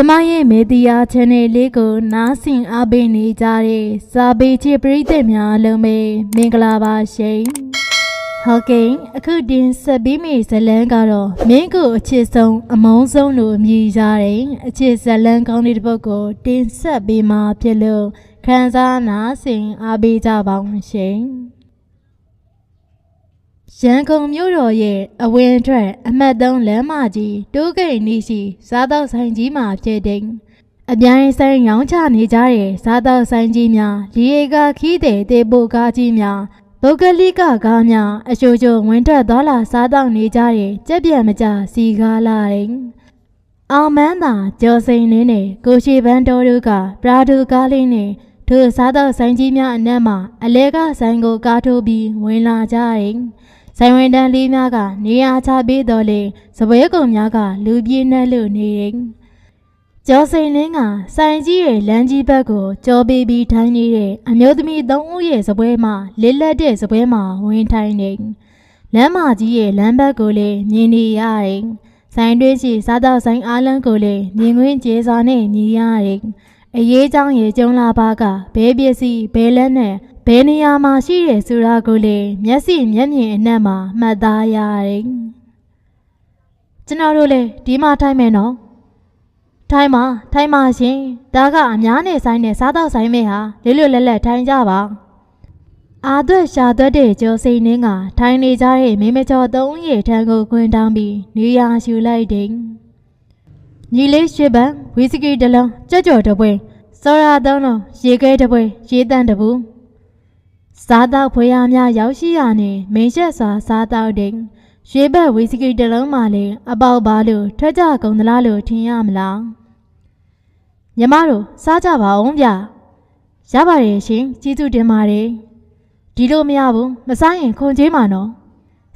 ကျမရဲ့မေဒီယာ channel လေးကို နားဆင်အားပေးနေကြတဲ့စာပေချစ်ပရိသတ်များအလုံးပဲမင်္ဂလာပါရှင်။ဟုတ်ကဲ့အခုတင်ဆက်ပြီးမိဇလန်းကတော့မင်းကိုအချစ်ဆုံးအမုန်းဆုံးလို့အမည်ရတဲ့အချစ်ဇလန်းကောင်းတဲ့တစ်ပုဒ်ကို တင်ဆက်ပေးမှာဖြစ်လို့ခန်းစားနာဆင်အားပေးကြပါဦးရှင်။ ရန်ကုန်မြို့တော်ရဲ့အဝင်အထွက်အမှတ်3လမ်းမကြီးတိုးဂိတ်နီးရှိစားတောက်ဆိုင်ကြီးမှာဖြစ်တဲ့အပြိုင်ဆိုင်ရောင်းချနေကြတဲ့စားတောက်ဆိုင်ကြီးများလီအေကခီးတဲ့တေပိုကားကြီးများပုဂ္ဂလိကကားများအချို့ချို့ဝင်ထွက်သွားလာစားတောက်နေကြတဲ့ကြက်ပြန့်မကြစီကားလာတယ်အောင်မန်းသာကျော်စိန်လင်းနဲ့ကိုရှိပန်းတော်တို့ကပရာဒူကားလေးနဲ့ထိုစားတောက်ဆိုင်ကြီးများအနက်မှာအလဲကဆိုင်ကိုကားထိုးပြီးဝင်လာကြတယ် ဆိုင်ဝင်တန်းလေးများကနေရာချပေးတော်လေစပွဲကုံများကလူပြေးနှက်လို့နေတယ်ကျော်စိန်လင်းကဆိုင်ကြီးရဲ့လမ်းကြီးဘက်ကိုကြောပေးပြီးထိုင်နေတဲ့အမျိုးသမီးသုံးဦးရဲ့စပွဲမှာလစ်လက်တဲ့စပွဲမှာဝင်ထိုင်နေလမ်းမကြီးရဲ့လမ်းဘက်ကိုလည်းမြင်နေရတယ်ဆိုင်တွင်းရှိစားတော့ဆိုင်အားလုံးကိုလည်းမြင်ကွင်းကျေစွာနဲ့မြည်ရတယ်အရေးကြောင်းရေကျုံလာပါကဘဲပစ္စည်းဘဲလက်နဲ့ ဘယ်နေရာမှာရှိတယ်ဆိုတာကိုလည်းမျက်စိမျက်မြင်အနက်မှာမှတ်သားရတယ်ကျွန်တော်တို့လည်းဒီမှာထိုင်မယ်နော်ထိုင်းမှာထိုင်းမှာရှင်ဒါကအများနဲ့ဆိုင်နဲ့စားတော့ဆိုင်မဲ့ဟာလေးလွတ်လက်လက်ထိုင်ကြပါအာသွက်ရှာသွက်တဲ့ကျော်စိန်နှင်းကထိုင်နေကြတဲ့မိမကျော်သုံးရေထံကိုခွင်တောင်းပြီးနေရာရှူလိုက်တယ်ညီလေးရှစ်ပန်းဝီစကီတစ်လုံးကြက်ကြော်တစ်ပွဲစောရာသုံးလုံးရေခဲတစ်ပွဲရေတန့်တစ်ဘူး စားတော့ဖွေရများရောက်ရှိရနေမင်းရှက်စွာစားတော့တယ်ရွှေဘက်ဝီစကီတစ်လုံးမှလည်းအပေါက်ပါလို့ထွက်ကြကုန်သလားလို့ထင်ရမလားညီမတို့စားကြပါအောင်ဗျရပါတယ်ရှင်ကျေးဇူးတင်ပါတယ်ဒီလိုမရဘူးမစားရင်ခွန်ကြီးမှာနော်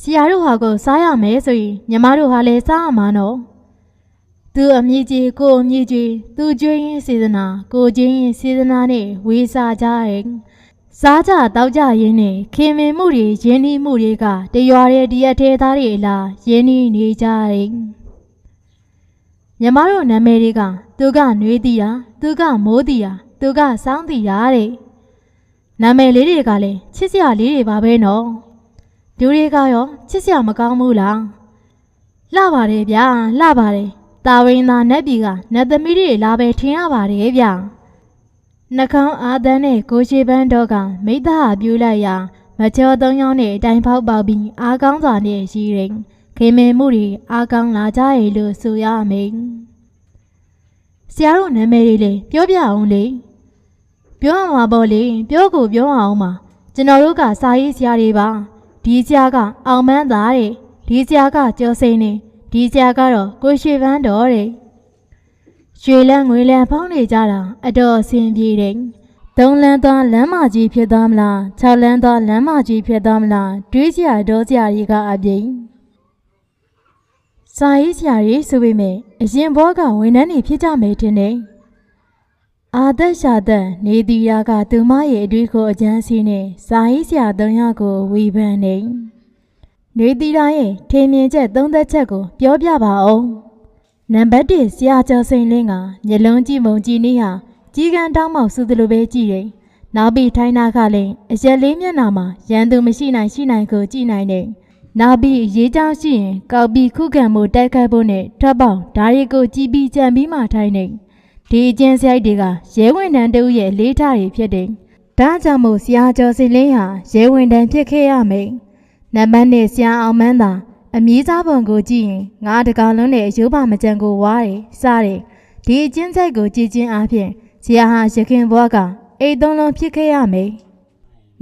ဆရာတို့ဟာကိုစားရမယ်ဆိုရင်ညီမတို့ဟာလည်းစားရမှာနော်သူအမြင့်ကြီးကိုအမြင့်ကြီးသူကျွေးရင်စေတနာကိုချင်းရင်စေတနာနဲ့ဝေးစားကြရဲ့ စားကြတောက်ကြရင်းနဲ့ခင်မင်မှုတွေရင်းနှီးမှုတွေကတရွာတဲ့ဒီရက်သေးသားတွေအလားရင်းနှီးနေကြရဲ့မြမတို့နာမည်တွေကသူကနှွေးတီတာသူကမိုးတီတာသူကစောင်းတီတာတဲ့နာမည်လေးတွေကလည်းချစ်စရာလေးတွေပါပဲနော်ဒူတွေကရောချစ်စရာမကောင်းဘူးလားလှပါတယ်ဗျာလှပါတယ်တာဝင်းသားနတ်ပြည်ကနတ်သမီးတွေလာပဲထင်ရပါတယ်ဗျာ နှကောင်းအာသန်းနဲ့ကိုရှိပန်းတော့ကမိသားပြူလိုက်ရာမချောသုံးယောက်နဲ့အတိုင်းဖောက်ပေါက်ပြီးအားကောင်းစွာနဲ့ရှိရင်ခင်မင်မှုတွေအားကောင်းလာကြရဲ့လို့ဆိုရမယ်ဆရာတို့နာမည်တွေလေပြောပြအောင်လေပြောရမှာပေါ့လေပြောကိုပြောအောင်ပါကျွန်တော်တို့ကစာရေးဆရာတွေပါဒီဆရာကအောင်မန်းသားတဲ့ဒီဆရာကကျော်စိန်နေဒီဆရာကတော့ကိုရွှေပန်းတော်တဲ့ ရွှေလန်းငွေလန်းဖောင်းနေကြတာအတော်အဆင်ပြေတယ်သုံးလန်းသွားလမ်းမကြီးဖြစ်သွားမလား၆လန်းသွားလမ်းမကြီးဖြစ်သွားမလားတွေးစရာဒေါ်စရာတွေကအပြိမ်စာရေးဆရာတွေဆိုပေမဲ့အရင်ဘောကဝန်ထမ်းတွေဖြစ်ကြမယ်ထင်တယ်အာသက်ရှာသက်နေတီရာကသူမရဲ့အတွေ့ကိုအကျန်းစီနဲ့စာရေးဆရာသုံးယောက်ကိုဝေဖန်နေနေတီရာရဲ့ထင်မြင်ချက်သုံးသက်ချက်ကိုပြောပြပါအောင် နံပါတ်1ဆရာကျော်စိန်လင်းကမျက်လုံးကြည့်မုံကြည့်နေဟာကြီးကန်းတောင်းမောက်စုသလိုပဲကြည့်တယ်နောက်ပြီးထိုင်းနာကလည်းအရက်လေးမျက်နှာမှာရန်သူမရှိနိုင်ရှိနိုင်ကိုကြည့်နိုင်တယ်နောက်ပြီးရေးကြောင်းရှိရင်ကောက်ပြီးခုခံမှုတိုက်ခိုက်ဖို့နဲ့ထပ်ပေါက်ဓာရီကိုကြည်ပြီးကြံပြီးမှထိုင်းနေဒီအကျဉ်းစရိုက်တွေကရဲဝင်တန်းတူရဲ့လေးထားတွေဖြစ်တယ်ဒါကြောင့်မို့ဆရာကျော်စင်လင်းဟာရဲဝင်တန်းဖြစ်ခဲ့ရမယ်နံပါတ်နဲ့ဆရာအောင်မန်းသာ အမည်စားပုံကိုကြည့်ရင်ငါတကောင်လုံးနဲ့အယိုးပါမကြံကိုဝါတယ်စားတယ်ဒီအကျဉ်းစရိုက်ကိုကြည်ချင်းအားဖြင့်ဆရာဟာရခင်ဘွားကအိတ်သုံးလုံးဖြစ်ခဲ့ရမယ်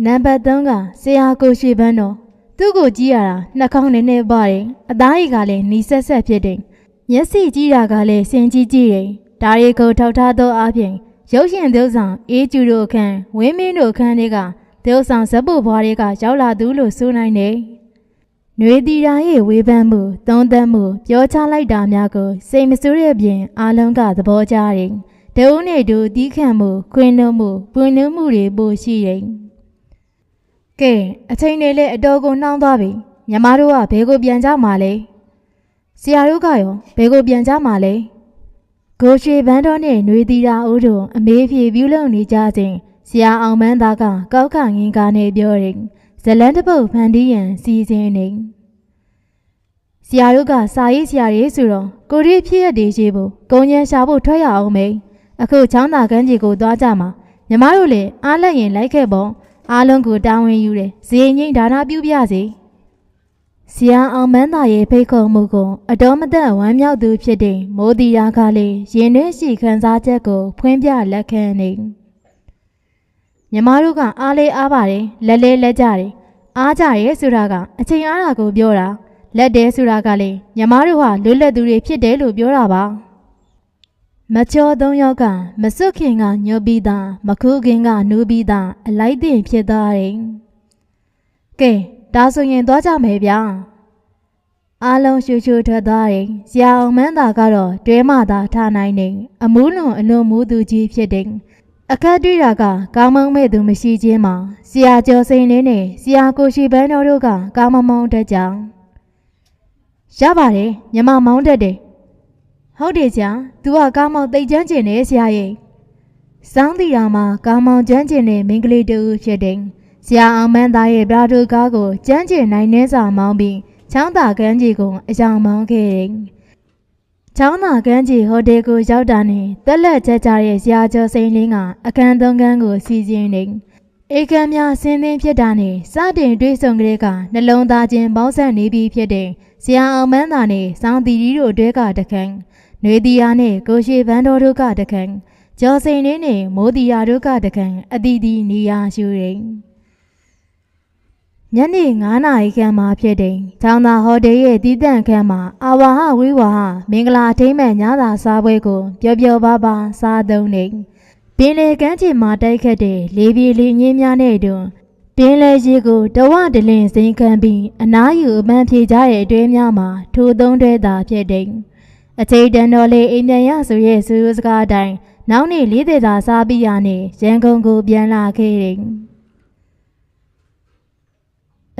နံပါတ်3ကဆရာကိုရွှေပန်းတော်သူ့ကိုကြည့်ရတာနှာခေါင်းနဲ့နဲ့ပါတယ်အသားရည်ကလည်းနီးဆက်ဆက်ဖြစ်တယ်မျက်စိကြည့်တာကလည်းစင်ကြည့်ကြည့်တယ်ဒါတွေကိုထောက်ထားသောအပြင်ရုပ်ရှင်သုပ်ဆောင်အေးကျူတို့အခန်းဝင်းမင်းတို့အခန်းတွေကသုပ်ဆောင်ဇက်ပူဘွားတွေကရောက်လာသူလို့ဆိုနိုင်တယ်။ နှွေတီရာရဲ့ဝေဖန်မှုသုံးသပ်မှုပြောချလိုက်တာများကိုစိတ်မဆိုးတဲ့ပြင်အားလုံးကသဘောကျတယ်။တဦးနဲ့တူတီးခတ်မှုခွင်းနှုံးမှုပွင့်နှုံးမှုတွေပိုရှိတယ်။ကဲအချိန်တွေလည်းအတော်ကိုနှောင်းသွားပြီညီမတို့ကဘယ်ကိုပြန်ကြမှာလဲဆရာတို့ကရောဘယ်ကိုပြန်ကြမှာလဲကိုရှိဘန်းတော်နှင့်နှွေသီတာဦးတို့အမေးဖြေပြုလုပ်နေကြစဉ်ဆရာအောင်မန်းသားကကောက်ခငင်းကားနဲ့ပြောရင်ဇ လန်းတစ်ပုတ်ဖန်တီးရန်စီစဉ်နေဆရာတို့ကစာရေးဆရာရေးဆိုတော့ကိုရီဖြစ်ရတဲ့ရှိဖို့ကုံညံရှာဖို့ထွက်ရအောင်မေအခုချောင်းသာကန်းကြီးကိုသွားကြမှာညီမတို့လည်းအားလက်ရင်လိုက်ခဲ့ပေါ့အားလုံးကိုတာဝန်ယူတယ်ဇေငိမ့်ဒါနာပြုပြစေဆရာအောင်မန်းသားရဲ့ဖိတ်ခေါ်မှုကိုအတော်မသက်ဝမ်းမြောက်သူဖြစ်တဲ့မိုးတီရာကလည်းရင်တွင်းရှိခံစားချက်ကို ဖွင့်ပြလက်ခံနေညီမတို့ကအားလေးအားပါတယ်လက်လေးလက်ကြတယ် အားကြရဲဆိုတာကအချိန်အားတာကိုပြောတာလက်တယ်ဆိုတာကလည်းညီမတို့ဟာလွတ်လပ်သူတွေဖြစ်တယ်လို့ပြောတာပါမချောသုံးယောက်ကမစွတ်ခင်ကညှို့ပြီးသားမခုခင်ကနူးပြီးသားအလိုက်တင်ဖြစ်သွားတယ်ကဲဒါဆိုရင်သွားကြမယ်ဗျာအားလုံးရှူရှူထွက်သွားတယ်ဆရာအောင်မန်းသာကတော့တွဲမသာထားနိုင်နေအမူးလွန်အလွန်မူးသူကြီးဖြစ်တယ် အခက်တွေ့တာကကောင်းမုံမဲ့သူမရှိခြင်းမှာဆရာကျော်စိန်လင်းနဲ့ဆရာကိုရှိပန်းတော်တို့ကကောင်းမမောင်းတတ်ကြောင်းရပါတယ်ညီမမောင်းတတ်တယ်ဟုတ်တယ်ကြာ तू ကကောင်းမောင်းတိတ်ချမ်းကျင်နေဆရာရဲ့စောင်းတီတာမှာကောင်းမောင်းချမ်းကျင်တဲ့မိန်းကလေးတူဖြစ်တယ်ဆရာအောင်မန်းသားရဲ့ပြားတို့ကားကိုကျန်းကျင်နိုင်နေစာမောင်းပြီးချောင်းသာကန်းကြီးကိုအကြောင်မောင်းခဲ့တယ် ချောင်းသာကန်းကြီးဟိုတယ်ကိုရောက်တာနဲ့တက်လက်ကြကြတဲ့ဆရာကျော်စိန်လင်းကအခန်းသုံးခန်းကိုစီစဉ်နေဧကံများဆင်းသင်းဖြစ်တာနဲ့စတင်တွေးဆုံကလေးကနှလုံးသားချင်းပေါင်းဆက်နေပြီးဖြစ်တဲ့ဆရာအောင်မန်းသာနဲ့စောင်းတီရီတို့တွဲကတခန်း၊နှွေတီယာနဲ့ကိုရှိဘန်းတော်တို့ကတခန်း၊ကျော်စိန်လေးနဲ့မိုးတီယာတို့ကတခန်းအတီးတီနေရာရှူရင် ညနေ9နာရီခန့်မှာဖြစ်တဲ့။ကျောင်းသားဟိုတယ်ရဲ့တီးတန့်ခန်းမှာအာဝါဟဝိဝါဟမင်္ဂလာထိမ့်မဲ့ညသာစားပွဲကိုပျော်ပျော်ပါပါစားသုံးနေ။ပင်လေကမ်းခြေမှာတိုက်ခတ်တဲ့လေပြေလေညင်းများနဲ့တွင်ပင်လေကြီးကိုတဝတလင်စိန်ခံပြီးအနားယူအပန်းဖြေကြတဲ့အတွဲများမှာထိုသုံးတွဲသာဖြစ်တဲ့။အချိန်တန်တော်လေးအိမ်ပြန်ရဆိုရဲ့စူးစကားအတိုင်းနောက်နေ့လေးသက်သာစားပြီးရနဲ့ရန်ကုန်ကိုပြန်လာခဲ့တယ်။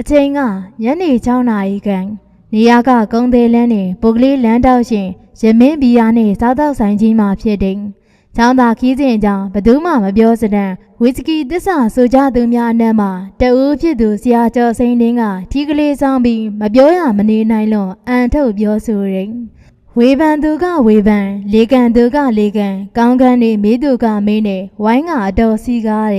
အချိန်ကညနေ6နာရီခန့်နေရာကကုန်းသေးလန်းနဲ့ပုဂ္ဂလိလန်းတောက်ရှင်ရမင်းဘီယာနဲ့စားတောက်ဆိုင်ကြီးမှာဖြစ်တဲ့။ချောင်းသာခီးစဉ်အကြောင်းဘယ်သူမှမပြောစတဲ့ဝီစကီသစ္စာဆိုကြသူများအနက်မှာတဦးဖြစ်သူဆရာကျော်စိန်လင်းကထီကလေးဆောင်ပြီးမပြောရမနေနိုင်လို့အန်ထုတ်ပြောဆိုရင်ဝေဖန်သူကဝေဖန်လေကန်သူကလေကန်ကောင်းကန်းနေမေးသူကမေးနေဝိုင်းကအတော်စီကားတ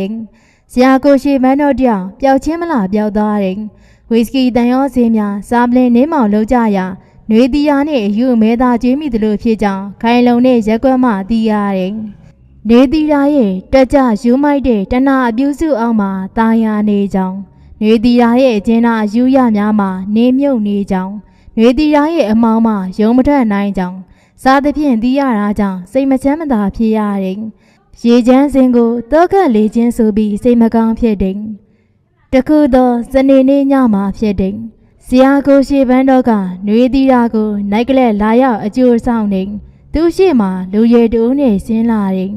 ။ဇရာကိုရှိမန်းတို့တယောက်ပျောက်ချင်းမလားပျောက်သွားတယ်။ဝီစကီတန်ရောစင်းများစားပလင်နင်းမောင်လုံးကြရာနှွေတီယာနှင့်အယူမဲသားကျွေးမိသလိုဖြစ်ကြောင်းခိုင်လုံနှင့်ရက်ွက်မှသိရတယ်။နေတီယာရဲ့တက်ကြယူမိုက်တဲ့တနာအပြုစုအောင်မှာတာယာနေကြောင်းနေတီယာရဲ့အကျဉ်းသားအယူရများမှာနေမြုပ်နေကြောင်းနေတီယာရဲ့အမောင်းမှာယုံမထက်နိုင်ကြောင်းစားသဖြင့်သိရတာကြောင့်စိတ်မချမ်းမသာဖြစ်ရတယ်။ ရေချမ်းစင်ကိုတောကက်လေးချင်းဆိုပြီးစိတ်မကောင်းဖြစ်တယ်။တခုသောစနေနေ့ညမှာဖြစ်တယ်။ဇရာကိုရှေပန်းတော့ကနှွေးသီးတာကိုနိုက်ကလက်လာရောက်အကျိုးဆောင်နေသူရှိမှလူရည်တူနဲ့ဆင်းလာတယ်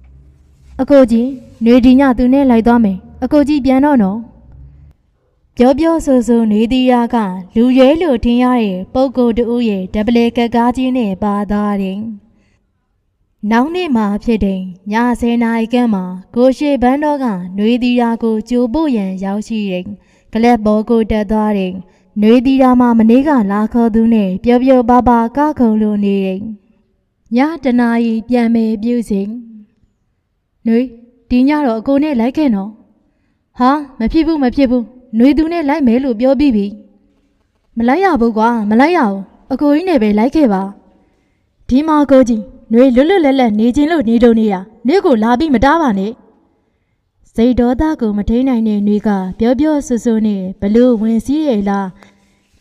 ။အကိုကြီးနှွေဒီညသူနဲ့လိုက်သွားမယ်။အကိုကြီးပြန်တော့နော်။ပြောပြောဆိုဆိုနေသီးရာကလူရဲလို့ထင်ရတဲ့ပုပ်ကိုတူရဲ့ဒပလေကကားကြီးနဲ့ပါသွားတယ်။ နောက်နေ့မှာဖြစ်တဲ့ည10နာရီခန့်မှာကိုရှိဘန်းတော်ကနှွေသီရာကိုကြိုပို့ရန်ရောက်ရှိတဲ့ကလပ်ဘောကိုတက်သွားတဲ့နှွေသီရာမှာမနေ့ကလာခေါ်သူနဲ့ပျော်ပျော်ပါပါကခုံလို့နေတဲ့ညတနာရီပြန်မယ်ပြုစဉ်နှွေဒီညတော့အကိုနဲ့လိုက်ခဲ့နော်ဟာမဖြစ်ဘူးမဖြစ်ဘူးနှွေသူနဲ့လိုက်မယ်လို့ပြောပြီးပြီမလိုက်ရဘူးကွာမလိုက်ရဘူးအကိုကြီးနဲ့ပဲလိုက်ခဲ့ပါဒီမှာကိုကြီး နှွေလွတ်လွတ်လပ်လပ်နေခြင်းလို့နေတုံနေရနှွေကိုလာပြီးမတားပါနဲ့စိတ်ဒေါသကိုမထိန်နိုင်တဲ့နှွေကပြောပြောဆူဆူနဲ့ဘလို့ဝင်စည်းရလား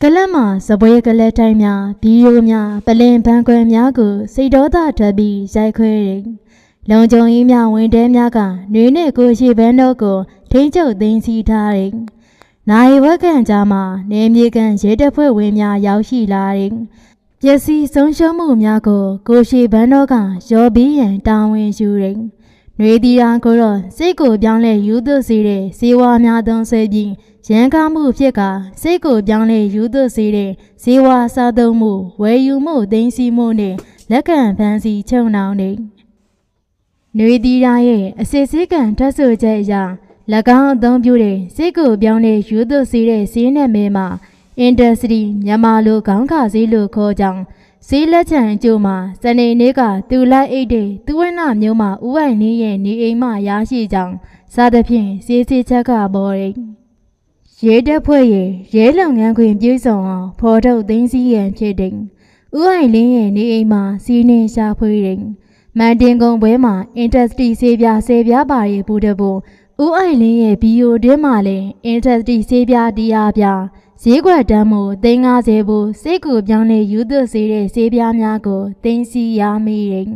ကလတ်မှာစပွဲကလတ်တိုင်းများဘီယိုများပလင်ဘန်ခွဲများကိုစိတ်ဒေါသထွက်ပြီးရိုက်ခွဲတယ်လုံကြုံကြီးများဝင်တဲများကနှွေနဲ့ကိုရှိဘန်းတို့ကိုထိန်းချုပ်သိမ်းဆည်းထားတယ်။နိုင်ဝက်ကန်ကြားမှာနေမြေကန်ရဲတပ်ဖွဲ့ဝင်များရောက်ရှိလာတယ်။ ပျက်စီးဆုံးရှုံးမှုများကို ကိုရှိဘန်းတော်ကရောပြီးရန်တာဝန်ယူတယ်။နှွေတီရာကိုတော့စိတ်ကိုပြောင်းလဲယူသွစေတဲ့ဇေဝများသုံးဆွဲပြီးရန်ကားမှုဖြစ်ကစိတ်ကိုပြောင်းလဲယူသွစေတဲ့ဇေဝစားသုံးမှုဝယ်ယူမှုသိမ်းဆည်းမှုနဲ့လက်ခံဖမ်းဆီးချုံနှောင်းနေ။နှွေတီရာရဲ့အစစ်စစ်ကန်ထွက်ဆိုချက်အရ၎င်းအသုံးပြုတဲ့စစ်ကိုပြောင်းတဲ့ယူသွစီတဲ့စီးနဲ့မဲမှာ industry မြန်မာလိုခေါင်းခါစည်းလို့ခေါ်ကြောင်းဈေးလက်ချံအကျိုးမှာစနေနေ့ကသူလိုက်အိတ်တဲ့သူဝနမျိုးမှာဥဝိုင်နေရဲ့နေအိမ်မှရရှိကြောင်းစသဖြင့်ဈေးစစ်ချက်ကပေါ်တယ်ရဲတပ်ဖွဲ့ရဲ့ရဲလုပ်ငန်းခွင်ပြည့်စုံအောင်ဖော်ထုတ်သိမ်းဆည်းရန်ဖြစ်တယ်ဥဝိုင်လင်းရဲ့နေအိမ်မှာစီးနှင်းရှာဖွေတယ်မန်တင်ကုံပွဲမှာ industry ဆေးပြားဆယ်ပြားပါရဲ့ဘူးတဘူဦးအိုင်လင်းရဲ့ဘီယိုတွင်းမှာလည်း industry ဆေးပြားတရားပြား ဈေးကွက်တမ်းမှု350ဘူးစိတ်ကူပြောင်းလဲယူသွစေတဲ့ဈေးပြားများကိုတင်စီရမိတယ်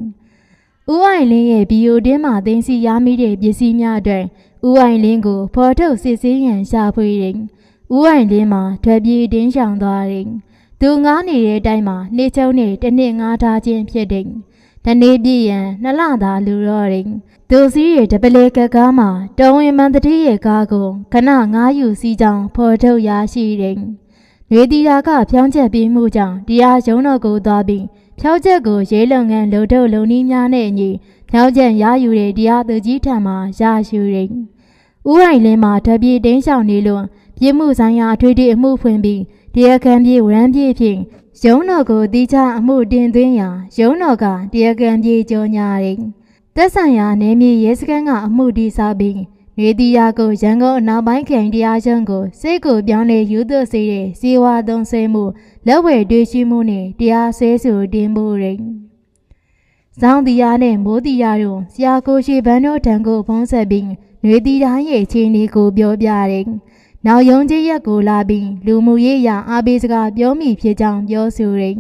။ဦးအိုင်လင်းရဲ့ဘီယိုတင်းမှာတင်စီရမိတဲ့ပစ္စည်းများအတွက်ဦးအိုင်လင်းကိုဖော်ထုတ်စစ်ဆေးရန်ရှာဖွေတယ်။ဦးအိုင်လင်းမှာထွက်ပြေးတင်းရှောင်သွားတယ်။သူငားနေတဲ့အတိုင်းမှာနေချုံနဲ့တစ်နှစ်ငားထားခြင်းဖြစ်တယ်။ တနေ့ပြည့်ရန်နှစ်လသာလူတော့တယ်။သူစည်းရဲ့တပလေကကားမှာတောင်းဝင်မန်တတိရဲ့ကားကိုခဏငားယူစီကြောင်းဖော်ထုတ်ရရှိတယ်။ရွေတီရာကဖြောင်းချက်ပြီးမှုကြောင့်တရားရုံးတော်ကိုသွားပြီးဖြောင်းချက်ကိုရေးလုပ်ငန်းလုံထုတ်လုံနည်းများနဲ့အညီဖြောင်းချက်ရယူတဲ့တရားသူကြီးထံမှရရှိတယ်။ဦးရိုင်လင်းမှာတပြေတင်းရှောင်နေလို့ပြစ်မှုဆိုင်ရာအထွေထွေအမှုဖွင့်ပြီးတရားခံပြေဝရမ်းပြေဖြင့် ရုံးတော်ကိုတိကျအမှုတင်သွင်းရာရုံးတော်ကတရားခံပြေကြောညာတယ်။သက်ဆိုင်ရာနယ်မြေရဲစခန်းကအမှုတည်ဆောက်ပြီးနေတီယာကိုရန်ကုန်အနောက်ပိုင်းခရိုင်တရားရုံးကိုစိတ်ကိုပြောင်းလဲယူသွစေတဲ့စီဝါသုံးဆဲမှုလက်ဝဲတွေ့ရှိမှုနဲ့တရားဆဲဆိုတင်မှုရယ်။ဇောင်းတီယာနဲ့မိုးတီယာတို့ဆရာကိုရှိဘန်းတို့ထံကိုဖုံးဆက်ပြီးနှွေတီတိုင်းရဲ့အခြေအနေကိုပြောပြတယ်။ နောက်ယုံကြည်ရက်ကိုလာပြီးလူမှုရေးအရာအားပေးစကားပြောမိဖြစ်ကြောင်းပြောဆိုတယ်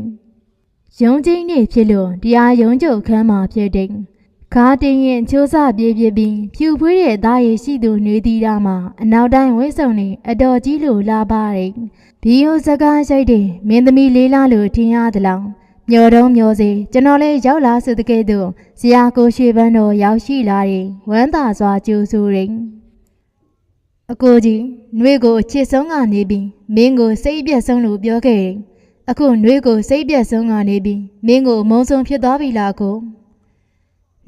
။ယုံကြည်နေဖြစ်လို့တရားယုံကြုတ်ခမ်းမှာဖြစ်တယ်။ခါတင်ရင်ချိုးစပြေးပြေးပြီးဖြူဖွေးတဲ့သားရည်ရှိသူနှွေတီတာမှာအနောက်တိုင်းဝိဆုံနေအတော်ကြီးလို့လာပါတယ်။ဘီယိုစကားရှိတ်တဲ့မင်းသမီးလေးလားလို့ထင်ရသလား။မျောတုံးမျောစေကျွန်တော်လည်းရောက်လာဆိုတဲ့ကဲ့သို့ဇရာကိုရွှေပန်းတော်ရောက်ရှိလာတယ်ဝမ်းသာစွာကြိုဆိုရင် အကိုကြီးနှွေကိုအချစ်ဆုံးကနေပြီးမင်းကိုစိတ်ပြက်ဆုံးလို့ပြောခဲ့တယ်အခုနှွေကိုစိတ်ပြက်ဆုံးကနေပြီးမင်းကိုအမုန်းဆုံးဖြစ်သွားပြီလားကို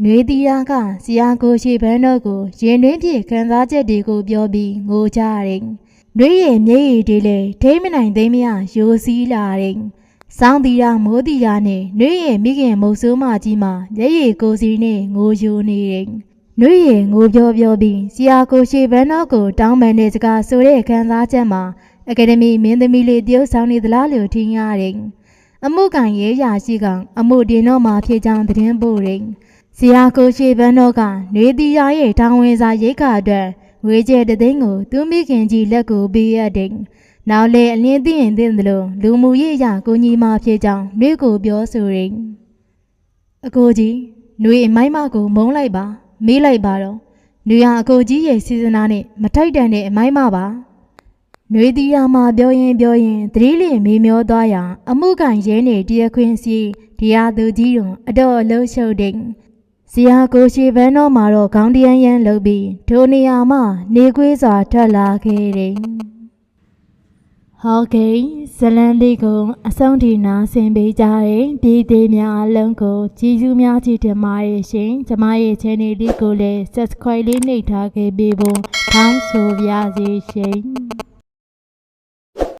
နှွေတီယာကဇရာကိုရွှေပန်းတော်ကိုရင်တွင်းပြေခံစားချက်တွေကိုပြောပြီးငိုကြတယ်နှွေရဲ့မျက်ရည်တွေလည်းထိမ့်မနိုင်သိမ်းမရယိုစီးလာတယ်စောင်းတီရာမိုးတီရာနဲ့နှွေးရဲ့မိခင်မုတ်ဆိုးမကြီးမှာမျက်ရည်ကိုစီနဲ့ငိုယိုနေတယ်။ နှွေးရဲ့ငိုပြောပြောပြီးစီယာကိုရှေဘန်းတော်ကိုတောင်းပန်တဲ့စကားဆိုတဲ့ခံစားချက်မှာအကယ်ဒမီမင်းသမီးလေးတရုပ်ဆောင်နေသလားလို့ထင်ရတယ်။အမှုကန်ရဲရာရှိကအမှုတင်တော့မှဖြစ်ကြောင်းသတင်းပို့တယ်။စီယာကိုရှေဘန်းတော်ကနှွေးတီရာရဲ့တောင်းဝင်စာရိတ်ခါအတွက်ဝေကျဲတဲ့သိန်းကိုသူမိခင်ကြီးလက်ကိုပေးရတယ်။နောက်လေအလင်းသိရင်သိတယ်လို့လူမှုရေးအရာကိုညီမဖြစ်ကြောင်းနှွေကိုပြောဆိုရင်အကိုကြီးနှွေအမိုင်းမကိုမုန်းလိုက်ပါ မေးလိုက်ပါတော့နှွေဟာအကိုကြီးရဲ့စီစဉ်နာနဲ့မထိုက်တန်တဲ့အမိုင်းမပါနှွေတီယာမှာပြောရင်ပြောရင်သတိလျင်မေးမျောသွားရာအမှုကန်ရဲနေတရားခွင်စီတရားသူကြီးတို့အတော်အလုံးရှုပ်တဲ့ဇီယာကိုရှိဘန်းတော်မှာတော့ခေါင်းတရန်ရန်လုပ်ပြီးဒိုနေယာမှနေကွေးစွာထွက်လာခဲ့တယ် ဟုတ်ကဲ့ဇလန်လေးကိုအဆုံးထိနာဆင်ပေးကြတဲ့ပြည်သေးများအလုံးကိုကြည်စုများကြည့်တင်ပါတယ်ရှင်ကျမရဲ့ channel လေးကိုလည်း subscribe လေးနှိပ်ထားခဲ့ပေးဖို့ထောင်းဆိုပါရစေရှင်